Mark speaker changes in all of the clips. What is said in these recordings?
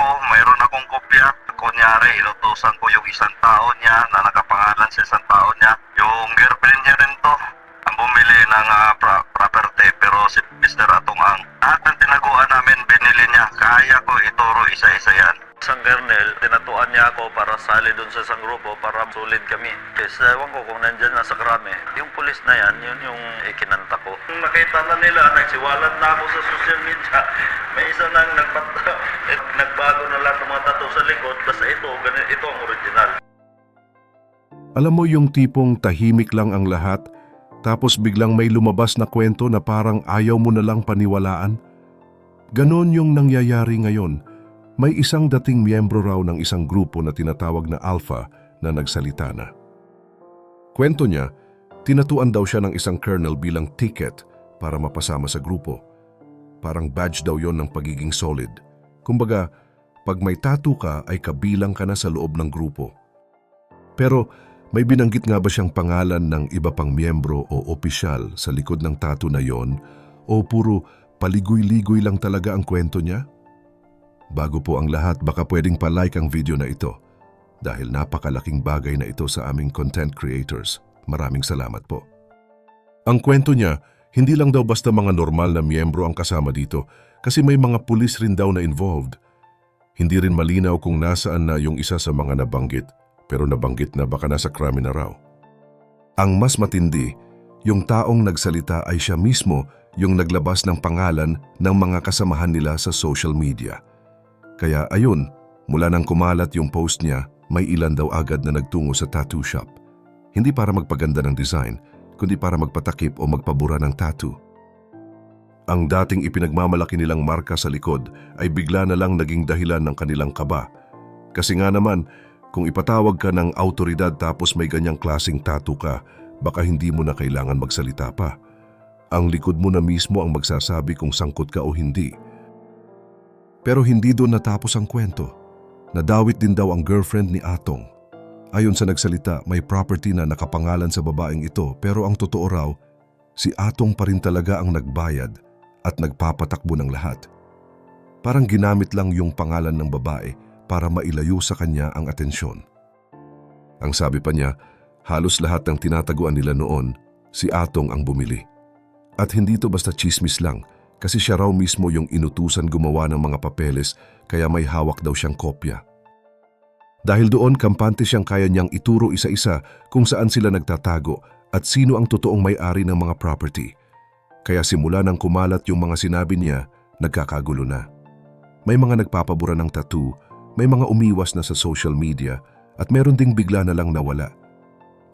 Speaker 1: ko, mayroon akong kopya. Kunyari, inutusan ko yung isang tao niya na nakapangalan sa isang tao niya. Yung girlfriend niya rin to, ang bumili ng ah, pra- property. Pero si Mr. Atong ang lahat ng tinaguan namin, binili niya. Kaya ko ituro isa-isa yan.
Speaker 2: Isang kernel, tinatuan niya ako para sali doon sa isang grupo para sulit kami. Kasi ewan ko kung nandyan na sa krami. Yung pulis na yan, yun yung ikinanta ko. Nung nakita na nila, nagsiwalat na ako sa social media. May isa nang nagpat eh, nagbago na lahat ng mga tattoo sa likod. Basta ito, ganun, ito ang original.
Speaker 3: Alam mo yung tipong tahimik lang ang lahat, tapos biglang may lumabas na kwento na parang ayaw mo na lang paniwalaan? Ganon yung nangyayari ngayon. May isang dating miyembro raw ng isang grupo na tinatawag na Alpha na nagsalita na. Kwento niya, tinatuan daw siya ng isang colonel bilang ticket para mapasama sa grupo. Parang badge daw yon ng pagiging solid. Kumbaga, pag may tattoo ka ay kabilang ka na sa loob ng grupo. Pero may binanggit nga ba siyang pangalan ng iba pang miyembro o opisyal sa likod ng tattoo na yon o puro paligoy-ligoy lang talaga ang kwento niya? Bago po ang lahat, baka pwedeng palike ang video na ito dahil napakalaking bagay na ito sa aming content creators. Maraming salamat po. Ang kwento niya, hindi lang daw basta mga normal na miyembro ang kasama dito kasi may mga pulis rin daw na involved. Hindi rin malinaw kung nasaan na yung isa sa mga nabanggit pero nabanggit na baka nasa krami na raw. Ang mas matindi, yung taong nagsalita ay siya mismo yung naglabas ng pangalan ng mga kasamahan nila sa social media. Kaya ayun, mula nang kumalat yung post niya, may ilan daw agad na nagtungo sa tattoo shop. Hindi para magpaganda ng design, kundi para magpatakip o magpabura ng tattoo. Ang dating ipinagmamalaki nilang marka sa likod ay bigla na lang naging dahilan ng kanilang kaba. Kasi nga naman, kung ipatawag ka ng autoridad tapos may ganyang klasing tattoo ka, baka hindi mo na kailangan magsalita pa. Ang likod mo na mismo ang magsasabi kung sangkot ka o hindi. Pero hindi doon natapos ang kwento. Nadawit din daw ang girlfriend ni Atong. Ayon sa nagsalita, may property na nakapangalan sa babaeng ito pero ang totoo raw, si Atong pa rin talaga ang nagbayad at nagpapatakbo ng lahat. Parang ginamit lang yung pangalan ng babae para mailayo sa kanya ang atensyon. Ang sabi pa niya, halos lahat ng tinataguan nila noon, si Atong ang bumili. At hindi to basta chismis lang, kasi siya raw mismo yung inutusan gumawa ng mga papeles kaya may hawak daw siyang kopya. Dahil doon, kampante siyang kaya niyang ituro isa-isa kung saan sila nagtatago at sino ang totoong may-ari ng mga property. Kaya simula nang kumalat yung mga sinabi niya, nagkakagulo na. May mga nagpapabura ng tattoo, may mga umiwas na sa social media, at meron ding bigla na lang nawala.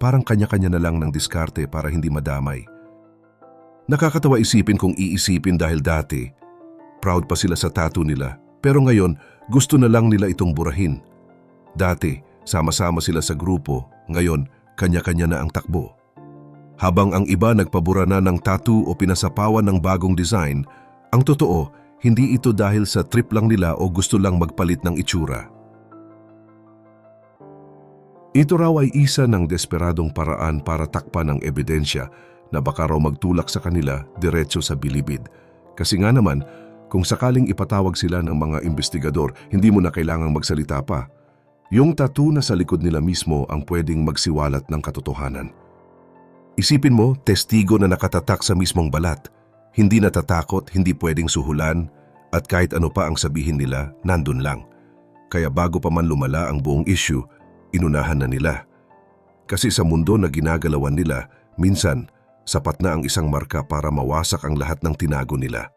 Speaker 3: Parang kanya-kanya na lang ng diskarte para hindi madamay. Nakakatawa isipin kung iisipin dahil dati, proud pa sila sa tattoo nila, pero ngayon gusto na lang nila itong burahin. Dati, sama-sama sila sa grupo, ngayon kanya-kanya na ang takbo. Habang ang iba nagpabura na ng tattoo o pinasapawan ng bagong design, ang totoo, hindi ito dahil sa trip lang nila o gusto lang magpalit ng itsura. Ito raw ay isa ng desperadong paraan para takpan ang ebidensya na baka raw magtulak sa kanila diretso sa bilibid. Kasi nga naman, kung sakaling ipatawag sila ng mga investigador, hindi mo na kailangang magsalita pa. Yung tattoo na sa likod nila mismo ang pwedeng magsiwalat ng katotohanan. Isipin mo, testigo na nakatatak sa mismong balat. Hindi natatakot, hindi pwedeng suhulan, at kahit ano pa ang sabihin nila, nandun lang. Kaya bago pa man lumala ang buong issue, inunahan na nila. Kasi sa mundo na ginagalawan nila, minsan, sapat na ang isang marka para mawasak ang lahat ng tinago nila.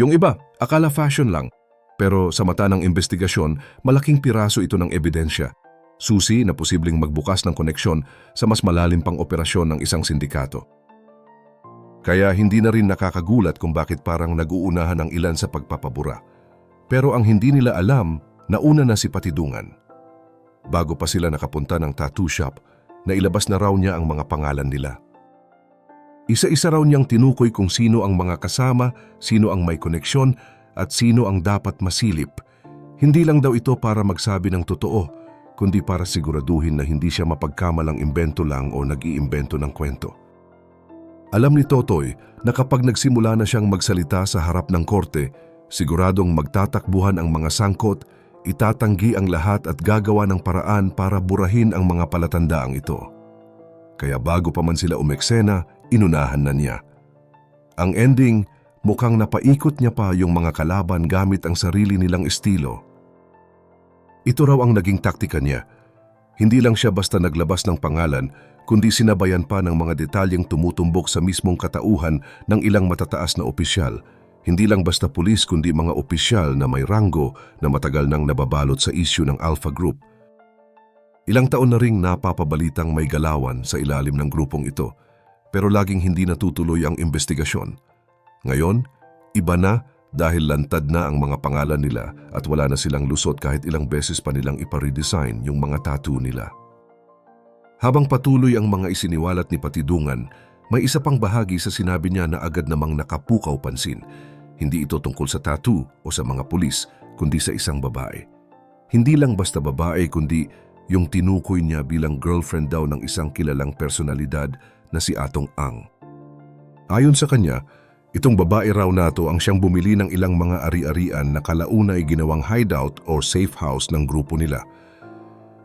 Speaker 3: Yung iba, akala fashion lang, pero sa mata ng investigasyon, malaking piraso ito ng ebidensya. Susi na posibleng magbukas ng koneksyon sa mas malalim pang operasyon ng isang sindikato. Kaya hindi na rin nakakagulat kung bakit parang nag-uunahan ang ilan sa pagpapabura. Pero ang hindi nila alam, nauna na si Patidungan. Bago pa sila nakapunta ng tattoo shop, nailabas na raw niya ang mga pangalan nila. Isa-isa raw niyang tinukoy kung sino ang mga kasama, sino ang may koneksyon, at sino ang dapat masilip. Hindi lang daw ito para magsabi ng totoo, kundi para siguraduhin na hindi siya mapagkamalang imbento lang o nag-iimbento ng kwento. Alam ni Totoy na kapag nagsimula na siyang magsalita sa harap ng korte, Siguradong magtatakbuhan ang mga sangkot, itatanggi ang lahat at gagawa ng paraan para burahin ang mga palatandaang ito. Kaya bago pa man sila umeksena, inunahan na niya. Ang ending, mukhang napaikot niya pa yung mga kalaban gamit ang sarili nilang estilo. Ito raw ang naging taktika niya. Hindi lang siya basta naglabas ng pangalan, kundi sinabayan pa ng mga detalyeng tumutumbok sa mismong katauhan ng ilang matataas na opisyal. Hindi lang basta pulis kundi mga opisyal na may ranggo na matagal nang nababalot sa isyu ng Alpha Group. Ilang taon na ring napapabalitang may galawan sa ilalim ng grupong ito, pero laging hindi natutuloy ang investigasyon. Ngayon, iba na dahil lantad na ang mga pangalan nila at wala na silang lusot kahit ilang beses pa nilang iparedesign yung mga tattoo nila. Habang patuloy ang mga isiniwalat ni Patidungan, may isa pang bahagi sa sinabi niya na agad namang nakapukaw pansin. Hindi ito tungkol sa tattoo o sa mga pulis, kundi sa isang babae. Hindi lang basta babae kundi yung tinukoy niya bilang girlfriend daw ng isang kilalang personalidad na si Atong Ang. Ayon sa kanya, itong babae raw nato ang siyang bumili ng ilang mga ari-arian na kalauna ay ginawang hideout or safe house ng grupo nila.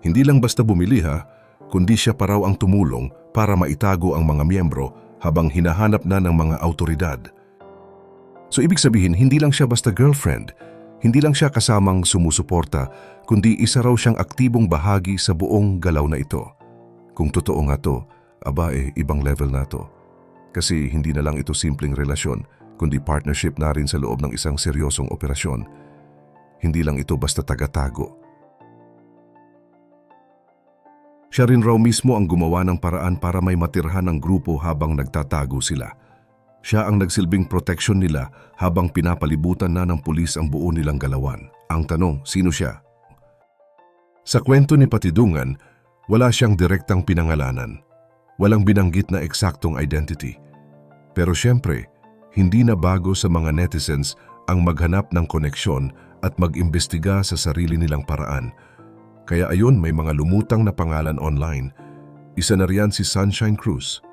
Speaker 3: Hindi lang basta bumili ha, kundi siya pa raw ang tumulong para maitago ang mga miyembro habang hinahanap na ng mga autoridad. So ibig sabihin, hindi lang siya basta girlfriend, hindi lang siya kasamang sumusuporta, kundi isa raw siyang aktibong bahagi sa buong galaw na ito. Kung totoo nga to, aba eh, ibang level na to. Kasi hindi na lang ito simpleng relasyon, kundi partnership na rin sa loob ng isang seryosong operasyon. Hindi lang ito basta taga-tago. Siya rin raw mismo ang gumawa ng paraan para may matirhan ng grupo habang nagtatago sila. Siya ang nagsilbing proteksyon nila habang pinapalibutan na ng pulis ang buo nilang galawan. Ang tanong, sino siya? Sa kwento ni Patidungan, wala siyang direktang pinangalanan. Walang binanggit na eksaktong identity. Pero siyempre, hindi na bago sa mga netizens ang maghanap ng koneksyon at mag-imbestiga sa sarili nilang paraan. Kaya ayon may mga lumutang na pangalan online. Isa na riyan si Sunshine Cruz.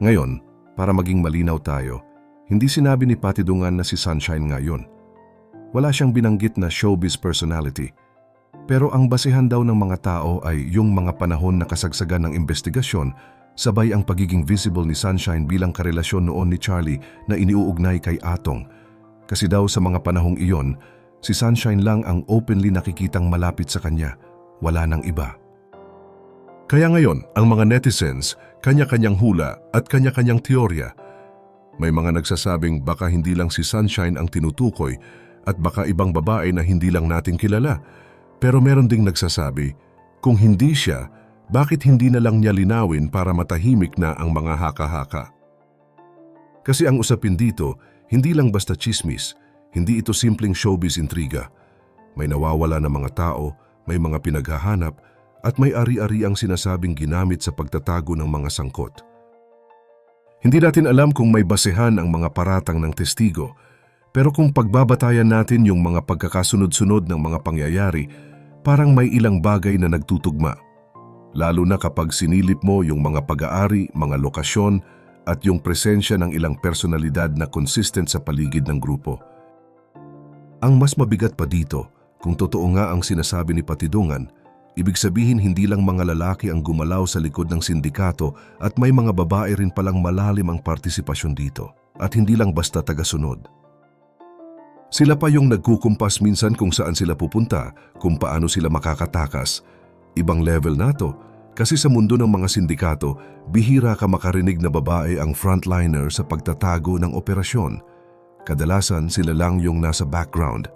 Speaker 3: Ngayon, para maging malinaw tayo, hindi sinabi ni Pati Dungan na si Sunshine ngayon. Wala siyang binanggit na showbiz personality. Pero ang basehan daw ng mga tao ay yung mga panahon na kasagsagan ng investigasyon sabay ang pagiging visible ni Sunshine bilang karelasyon noon ni Charlie na iniuugnay kay Atong. Kasi daw sa mga panahong iyon, si Sunshine lang ang openly nakikitang malapit sa kanya, wala nang iba. Kaya ngayon, ang mga netizens, kanya-kanyang hula at kanya-kanyang teorya. May mga nagsasabing baka hindi lang si Sunshine ang tinutukoy at baka ibang babae na hindi lang natin kilala. Pero meron ding nagsasabi, kung hindi siya, bakit hindi na lang niya linawin para matahimik na ang mga haka-haka? Kasi ang usapin dito, hindi lang basta chismis, hindi ito simpleng showbiz intriga. May nawawala na mga tao, may mga pinaghahanap, at may ari-ari ang sinasabing ginamit sa pagtatago ng mga sangkot. Hindi natin alam kung may basehan ang mga paratang ng testigo, pero kung pagbabatayan natin yung mga pagkakasunod-sunod ng mga pangyayari, parang may ilang bagay na nagtutugma. Lalo na kapag sinilip mo yung mga pag-aari, mga lokasyon, at yung presensya ng ilang personalidad na consistent sa paligid ng grupo. Ang mas mabigat pa dito, kung totoo nga ang sinasabi ni Patidungan, ibig sabihin hindi lang mga lalaki ang gumalaw sa likod ng sindikato at may mga babae rin palang malalim ang partisipasyon dito at hindi lang basta tagasunod. Sila pa yung nagkukumpas minsan kung saan sila pupunta, kung paano sila makakatakas. Ibang level na to, kasi sa mundo ng mga sindikato, bihira ka makarinig na babae ang frontliner sa pagtatago ng operasyon. Kadalasan sila lang yung nasa background.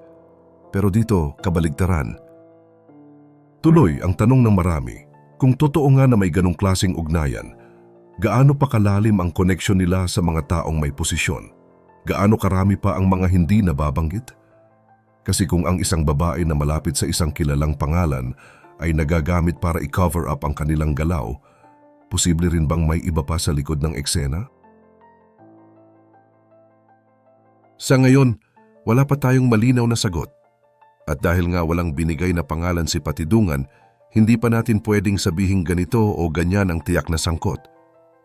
Speaker 3: Pero dito, kabaligtaran. Tuloy ang tanong ng marami, kung totoo nga na may ganong klasing ugnayan, gaano pa kalalim ang koneksyon nila sa mga taong may posisyon? Gaano karami pa ang mga hindi nababanggit? Kasi kung ang isang babae na malapit sa isang kilalang pangalan ay nagagamit para i-cover up ang kanilang galaw, posible rin bang may iba pa sa likod ng eksena? Sa ngayon, wala pa tayong malinaw na sagot. At dahil nga walang binigay na pangalan si Patidungan, hindi pa natin pwedeng sabihing ganito o ganyan ang tiyak na sangkot.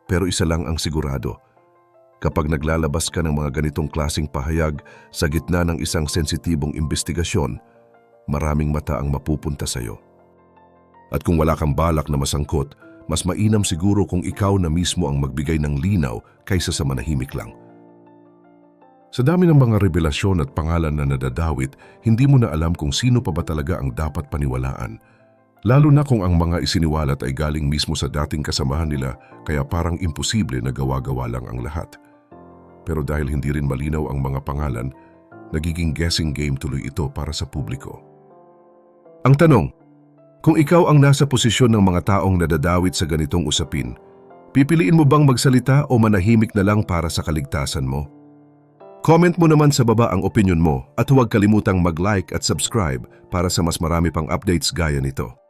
Speaker 3: Pero isa lang ang sigurado. Kapag naglalabas ka ng mga ganitong klasing pahayag sa gitna ng isang sensitibong investigasyon, maraming mata ang mapupunta sa iyo. At kung wala kang balak na masangkot, mas mainam siguro kung ikaw na mismo ang magbigay ng linaw kaysa sa manahimik lang. Sa dami ng mga revelasyon at pangalan na nadadawit, hindi mo na alam kung sino pa ba talaga ang dapat paniwalaan. Lalo na kung ang mga isiniwalat ay galing mismo sa dating kasamahan nila kaya parang imposible na gawa-gawa lang ang lahat. Pero dahil hindi rin malinaw ang mga pangalan, nagiging guessing game tuloy ito para sa publiko. Ang tanong, kung ikaw ang nasa posisyon ng mga taong nadadawit sa ganitong usapin, pipiliin mo bang magsalita o manahimik na lang para sa kaligtasan mo? Comment mo naman sa baba ang opinion mo at huwag kalimutang mag-like at subscribe para sa mas marami pang updates gaya nito.